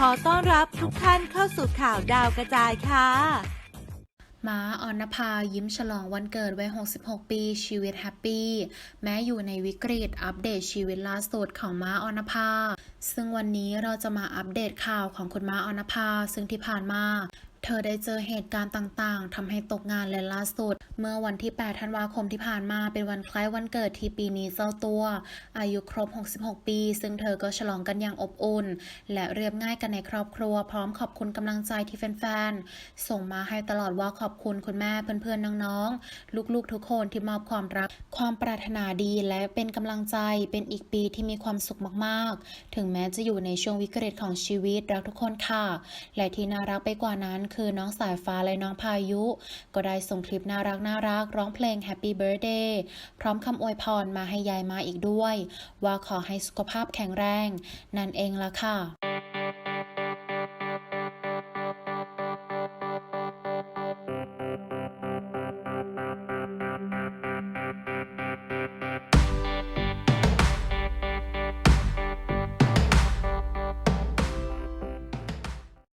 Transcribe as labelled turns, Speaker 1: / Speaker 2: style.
Speaker 1: ขอต้อนรับทุกท่านเข้าสู่ข่าวดาวกระจายค่ะ
Speaker 2: ม้าออนภายิ้มฉลองวันเกิดวัย 66 ปี ชีวิตแฮปปี้ แม้อยู่ในวิกฤตอัปเดตชีวิตล่าสุดของม้าออนภาซึ่งวันนี้เราจะมาอัปเดตข่าวของคุณม้าออนภาซึ่งที่ผ่านมา เธอได้เจอเหตุการณ์ต่างๆ ทำให้ตกงานและล่าสุด เมื่อวันที่ 8 ธันวาคมที่ผ่านมาเป็นวันคล้ายวันเกิดที่ปีนี้เจ้าตัว อายุครบ 66 ปี ซึ่งเธอก็ฉลองกันอย่างอบอุ่น และเรียบง่ายกันในครอบครัว พร้อมขอบคุณกำลังใจที่แฟนๆ ส่งมาให้ตลอดว่าขอบคุณคุณแม่เพื่อนๆ น้องๆ ลูกๆ ทุกคนที่มอบความรัก ความปรารถนาดีและเป็นกำลังใจเป็นอีกปีที่มีความสุขมากๆ ถึงแม้จะอยู่ในช่วงวิกฤตของชีวิตรักทุกคนค่ะ และที่น่ารักไปกว่านั้นคือน้องสายฟ้าและน้องพายุ ก็ได้ส่งคลิปน่ารักน่ารักร้องเพลง Happy Birthday พร้อมคำอวยพรมาให้ยายมาอีกด้วย ว่าขอให้สุขภาพแข็งแรง นั่นเองละค่ะ